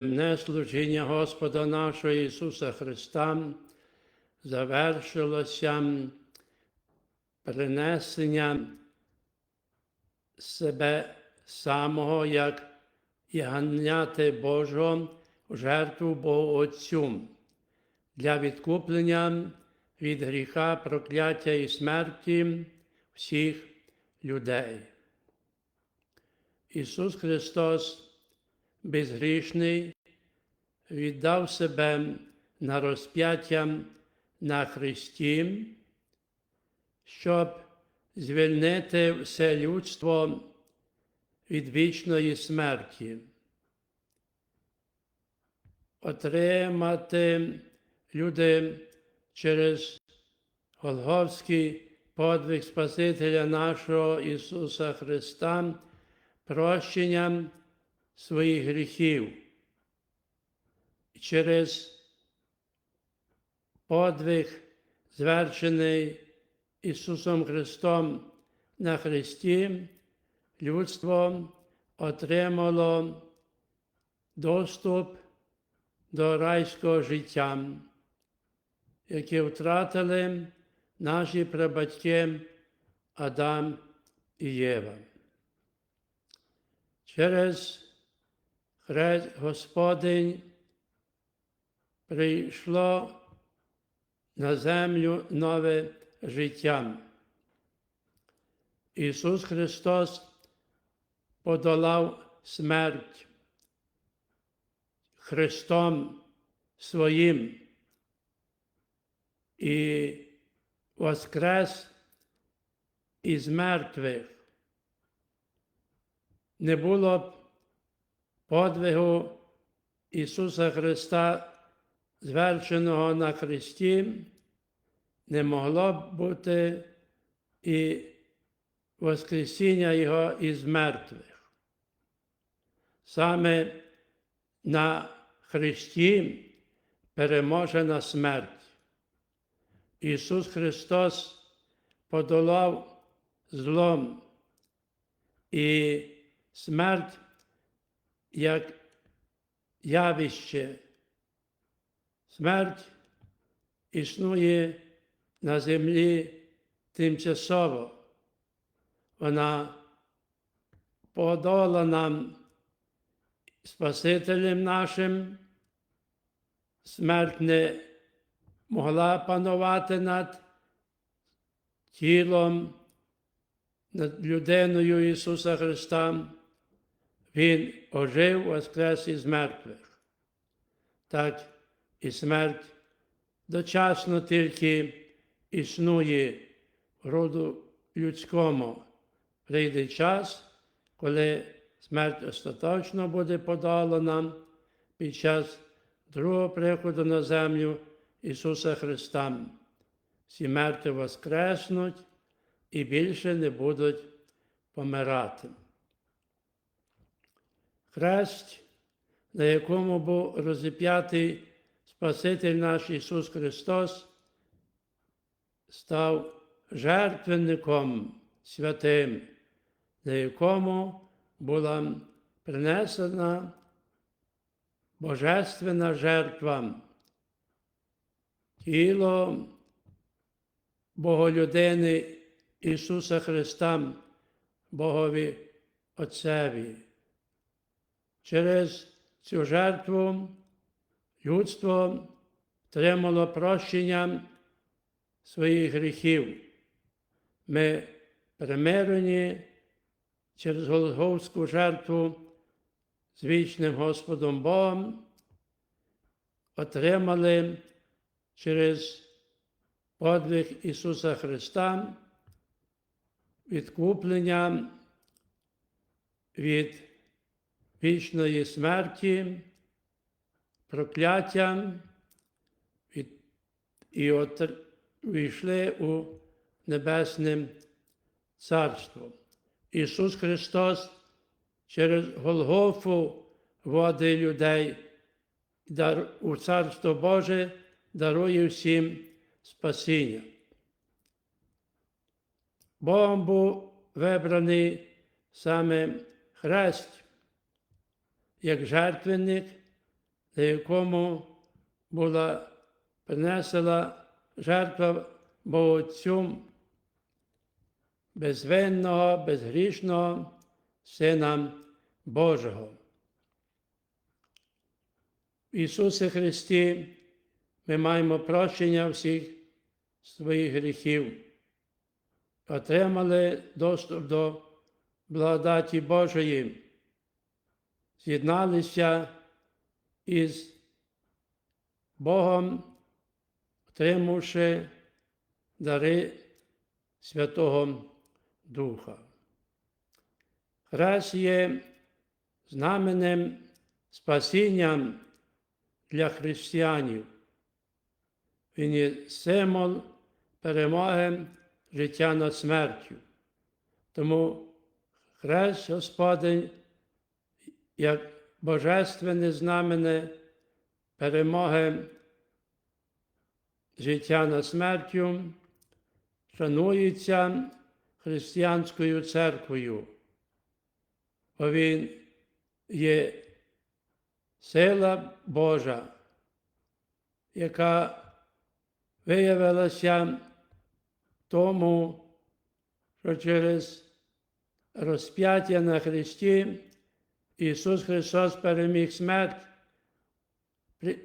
Не служіння Господа нашого Ісуса Христа завершилося принесенням себе самого як ягняти Божого в жертву Богу Отцю для відкуплення від гріха, прокляття і смерті всіх людей. Ісус Христос безгрішний, віддав себе на розп'яття на Христі, щоб звільнити все людство від вічної смерті, отримати люди через Голговський подвиг Спасителя нашого Ісуса Христа, прощенням своїх гріхів через подвиг, звершений Ісусом Христом на Христі, людство отримало доступ до райського життя, яке втратили наші прабатьки Адам і Єва. Через Хрест Господень прийшло на землю нове життя. Ісус Христос подолав смерть Христом Своїм і воскрес із мертвих. Не було б подвигу Ісуса Христа, звершеного на Христі, не могло б бути і Воскресіння Його із мертвих. Саме на Христі переможена смерть. Ісус Христос подолав злом і смерть як явище. Смерть існує на землі тимчасово. Вона подолана Спасителем нашим, смерть не могла панувати над тілом, над людиною Ісуса Христа. Він ожив воскрес із мертвих. Так і смерть дочасно тільки існує в роду людському. Прийде час, коли смерть остаточно буде подолана під час другого приходу на землю Ісуса Христа. Всі мертві воскреснуть і більше не будуть помирати. Хрест, на якому був розіп'ятий Спаситель наш Ісус Христос, став жертвенником святим, на якому була принесена божественна жертва, тіло Боголюдини Ісуса Христа, Богові Отцеві. Через цю жертву людство отримало прощення своїх гріхів. Ми примирені через Голговську жертву з вічним Господом Богом, отримали через подвиг Ісуса Христа відкуплення від вічної смерті, прокляття і війшли у Небесне Царство. Ісус Христос через Голгофу води людей у Царство Боже дарує всім спасіння. Богом був вибраний саме хрест, як жертвенник на якому була принесена жертва Богоотцю безвинного, безгрішного Сина Божого. В Ісусі Христі ми маємо прощення всіх своїх гріхів, отримали доступ до благодаті Божої, з'єдналися із Богом, отримавши дари Святого Духа. Хрест є знаменем спасінням для християнів. Він є символ перемоги життя над смертю. Тому Хрест Господень як божественне знамене перемоги життя над смертю шанується християнською церквою, бо він є сила Божа, яка виявилася тому, що через розп'яття на Христі Ісус Христос переміг смерть, при-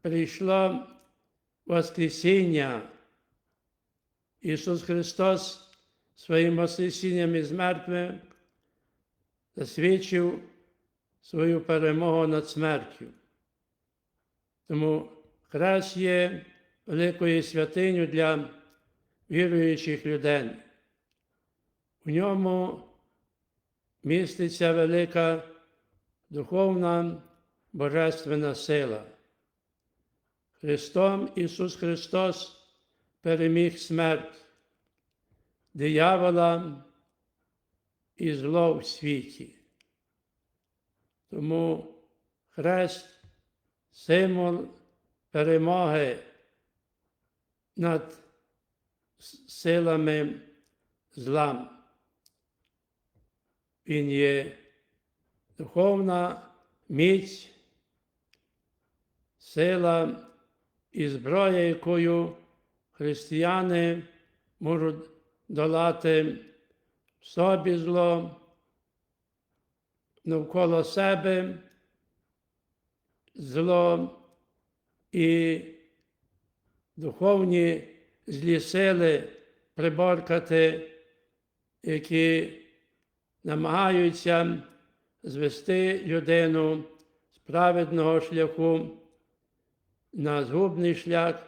прийшло Воскресіння. Ісус Христос своїм Воскресінням із мертвих засвідчив свою перемогу над смертю. Тому хрест є великою святиню для віруючих людей. У ньому міститься велика духовна божественна сила. Христом Ісус Христос переміг смерть, диявола і зло в світі. Тому хрест символ перемоги над силами зла. Він є духовна міць, сила і зброя, якою християни можуть долати в собі зло, навколо себе зло і духовні злі сили приборкати, які намагаються звести людину з праведного шляху на згубний шлях,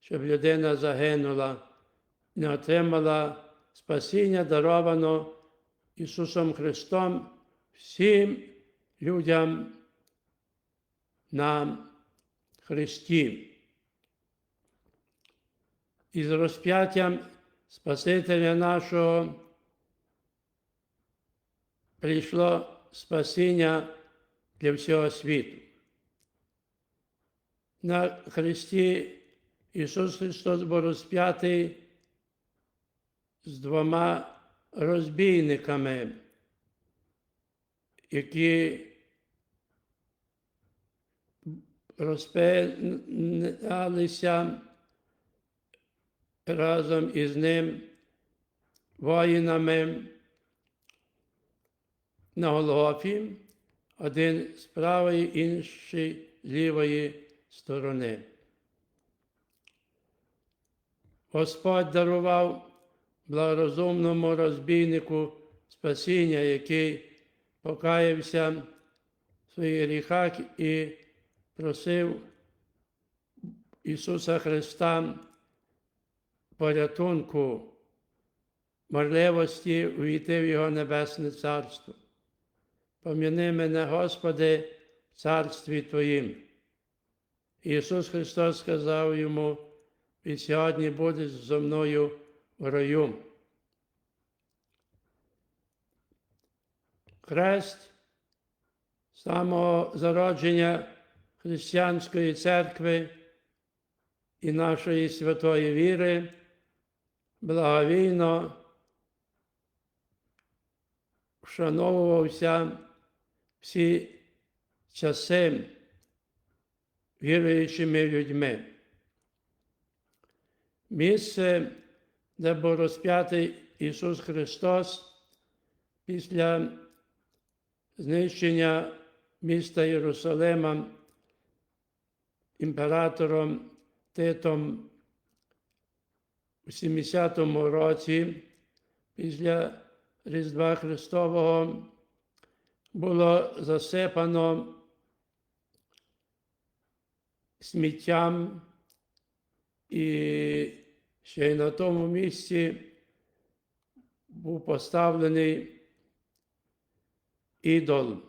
щоб людина загинула, не отримала спасіння, даровано Ісусом Христом всім людям на Христі. І з розп'яттям Спасителя нашого прийшло спасіння для всього світу. На Христі Ісус Христос був розп'ятий з двома розбійниками, які розпиналися разом із ним воїнами на Голгофі, один з правої, інший з лівої сторони. Господь дарував благорозумному розбійнику спасіння, який покаявся в своїх гріхах і просив Ісуса Христа порятунку, можливості увійти в Його Небесне Царство. Пом'яни мене, Господи, в царстві Твоїм. Ісус Христос сказав йому, від сьогодні будеш зо мною в раю. Хрест самого зародження християнської церкви і нашої святої віри благовійно вшановувався всі часи віруючими людьми. Місце, де був розп'ятий Ісус Христос після знищення міста Єрусалима імператором Титом у 70-му році після Різдва Христового було засипано сміттям і ще й на тому місці був поставлений ідол,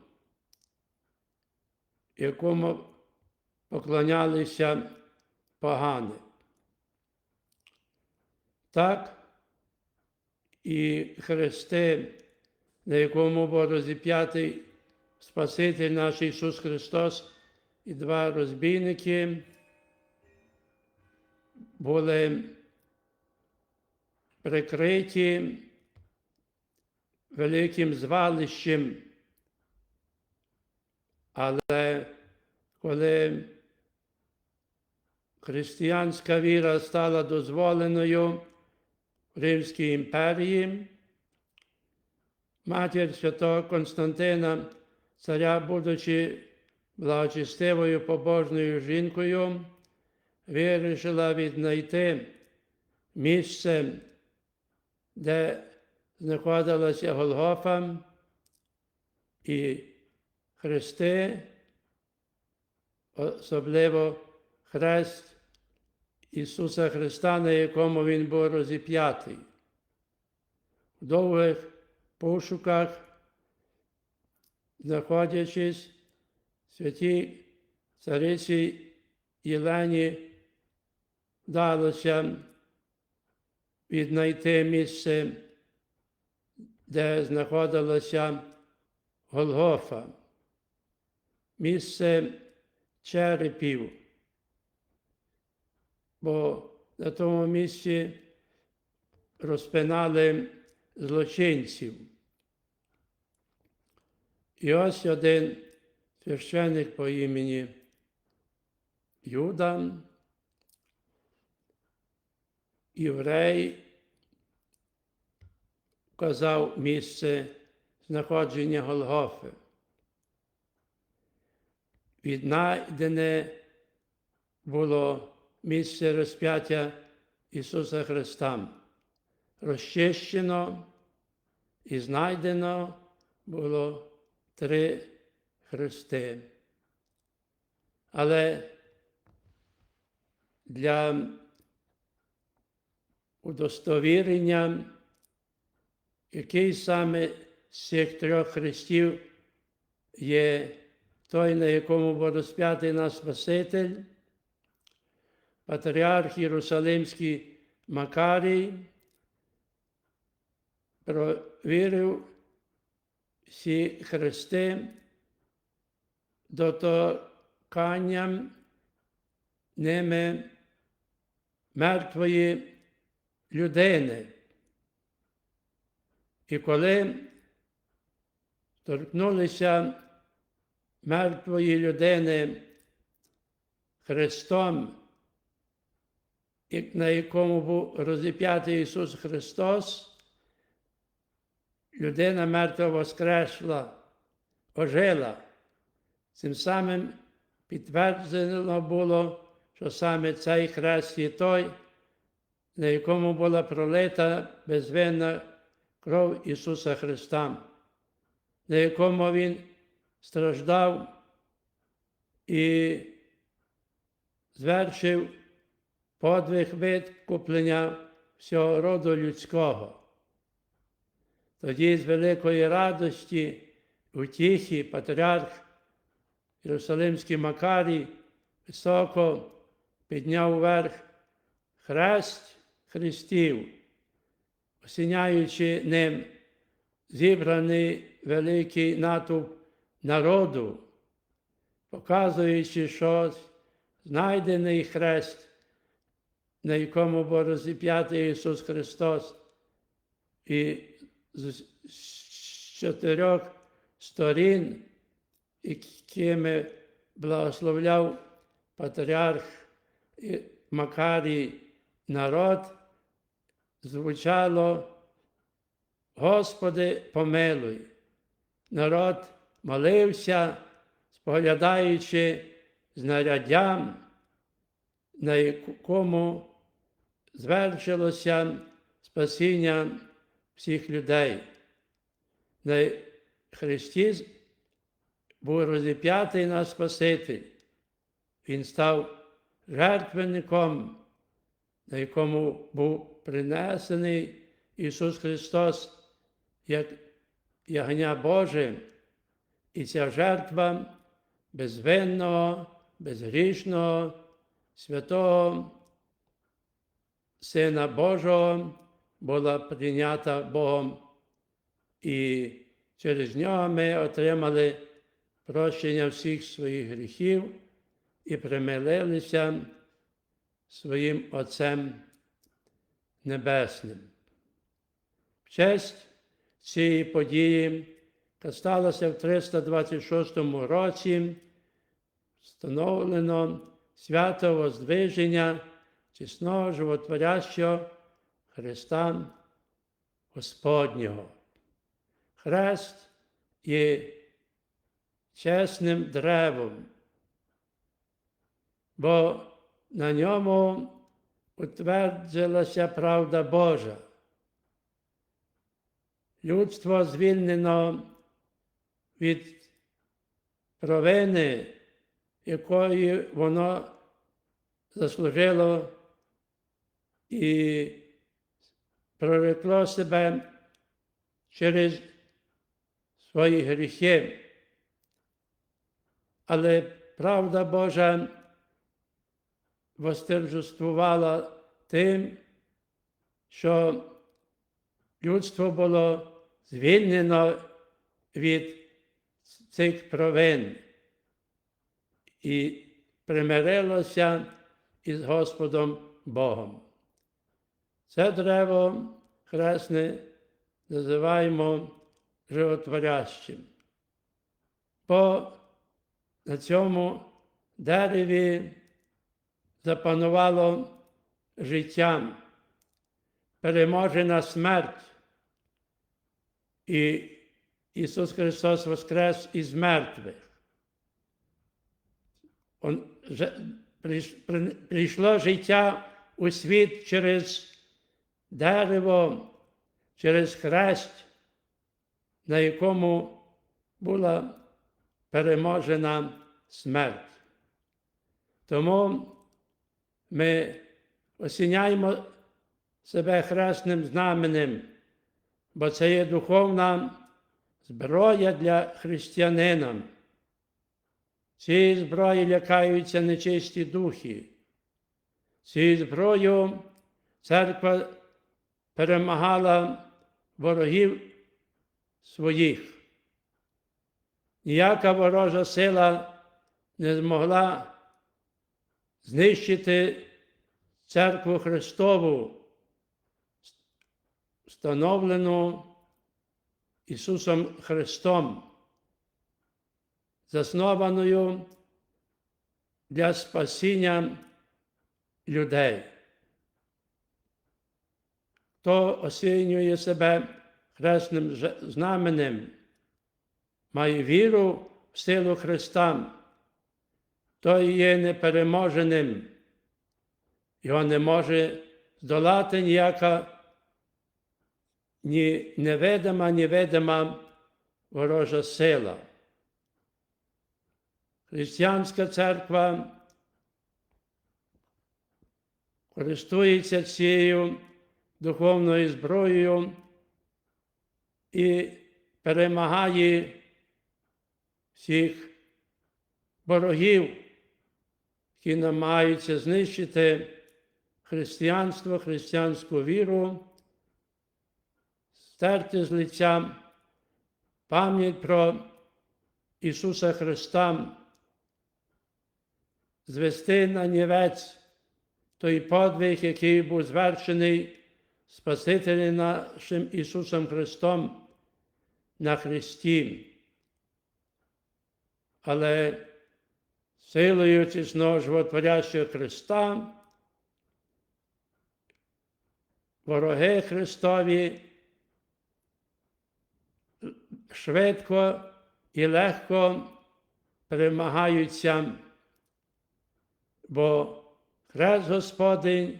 якому поклонялися погани. Так і хрести, на якому був розіп'ятий Спаситель наш Ісус Христос і два розбійники були прикриті великим звалищем, але коли християнська віра стала дозволеною в Римській імперії, матір святого Константина, царя, будучи благочестивою побожною жінкою, вирішила віднайти місце, де знаходилася Голгофа і хрести, особливо хрест Ісуса Христа, на якому Він був розіп'ятий. В довгих пошуках, знаходячись, святій цариці Єлені вдалося віднайти місце, де знаходилася Голгофа, місце черепів, бо на тому місці розпинали злочинців. І ось один священник по імені Юда, єврей, вказав місце знаходження Голгофи. Віднайдене було місце розп'яття Ісуса Христа. Розчищено і знайдено було три хрести. Але для удостовірення, який саме з цих трьох хрестів є той, на якому був розп'ятий наш Спаситель, патріарх Єрусалимський Макарій, провірив всі хрести доторканням ними мертвої людини. І коли торкнулися мертвої людини Христом, на якому був розіп'ятий Ісус Христос, людина мертва воскресла, ожила. Цим самим підтверджено було, що саме цей хрест є той, на якому була пролита безвинна кров Ісуса Христа, на якому Він страждав і звершив подвиг викуплення всього роду людського. Тоді з великої радості, утіхи, патріарх Єрусалимський Макарій високо підняв вверх хрест Христів, осіняючи ним зібраний великий натовп народу, показуючи, що знайдений хрест, на якому був розіп'ятий Ісус Христос, і з чотирьох сторін, якими благословляв патріарх Макарій народ, звучало Господи, помилуй. Народ молився, споглядаючи знаряддям, на якому звершилося спасіння всіх людей. На Христі був розіп'ятий наш Спаситель. Він став жертвенником, на якому був принесений Ісус Христос як ягня Боже, і ця жертва безвинного, безгрішного, святого Сина Божого була прийнята Богом, і через нього ми отримали прощення всіх своїх гріхів і примирилися своїм Отцем Небесним. В честь цієї події, яка сталася в 326 році, встановлено свято Воздвиження чесного животворящого Христа Господнього. Хрест є чесним древом, бо на ньому утвердилася правда Божа. Людство звільнено від провини, якої воно заслужило і прорекло себе через свої гріхи. Але правда Божа восторжествувала тим, що людство було звільнено від цих провин і примирилося із Господом Богом. Це дерево хресне називаємо животворящим. Бо на цьому дереві запанувало життя, переможена смерть. І Ісус Христос воскрес із мертвих. Прийшло життя у світ через дерево, через хрест, на якому була переможена смерть. Тому ми осіняємо себе хресним знаменем, бо це є духовна зброя для християнина. Цією зброї лякаються нечисті духи. Цією зброєю церква перемагала ворогів своїх. Ніяка ворожа сила не змогла знищити церкву Христову, встановлену Ісусом Христом, заснованою для спасіння людей. Хто осінює себе хресним знаменем, має віру в силу Христа, той є непереможеним. Його не може здолати ніяка ні невидима, ні видима ворожа сила. Християнська церква користується цією духовною зброєю і перемагає всіх ворогів, які намагаються знищити християнство, християнську віру, стерти з лиця пам'ять про Ісуса Христа, звести на нівець той подвиг, який був звершений Спасителем нашим Ісусом Христом на Христі. Але силою чесного животворящого Христа, вороги Христові швидко і легко перемагаються, бо Хрест Господень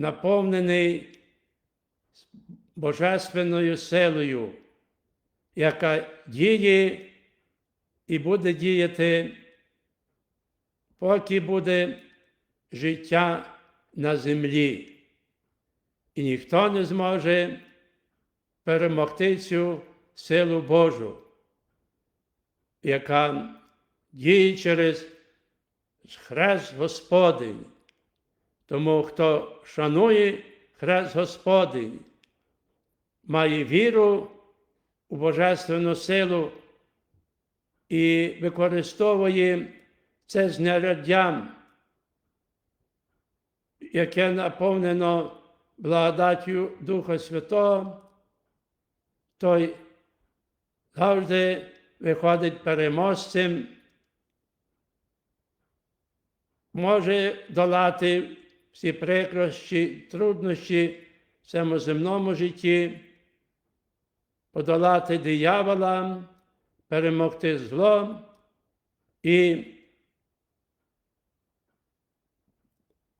наповнений божественною силою, яка діє і буде діяти, поки буде життя на землі. І ніхто не зможе перемогти цю силу Божу, яка діє через хрест Господень. Тому хто шанує хрест Господень, має віру у Божественну силу і використовує це знаряддя, яке наповнено благодаттю Духа Святого, той завжди виходить переможцем, може долати всі прикрощі, труднощі в цьому земному житті, подолати диявола, перемогти зло і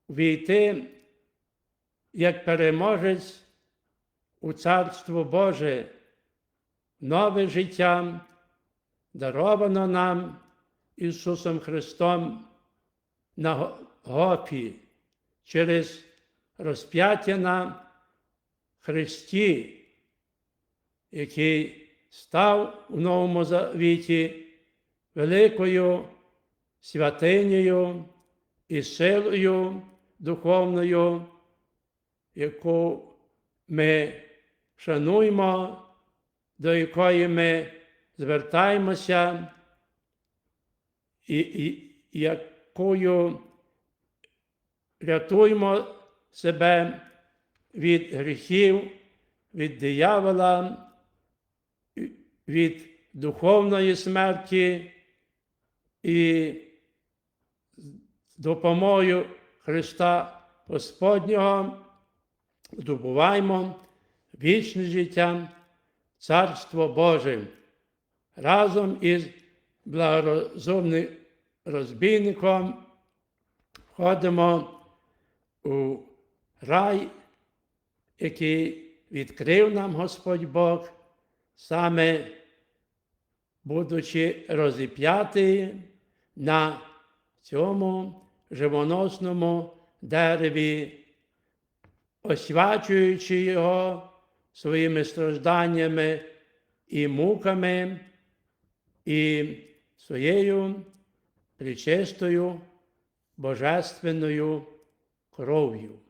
війти як переможець у Царство Боже, нове життя, даровано нам Ісусом Христом на Гофі через розп'яття на Христі, який став у Новому Завіті великою святинею і силою духовною, яку ми шануємо, до якої ми звертаємося, і, і якою рятуємо себе від гріхів, від диявола, від духовної смерті і допомогою Христа Господнього. Здобуваємо вічне життя, Царство Боже разом із благорозумним розбійником. Входимо у рай, який відкрив нам Господь Бог, саме будучи розіп'ятий на цьому живоносному дереві, освячуючи його своїми стражданнями і муками, і своєю причистою божественною кров'ю.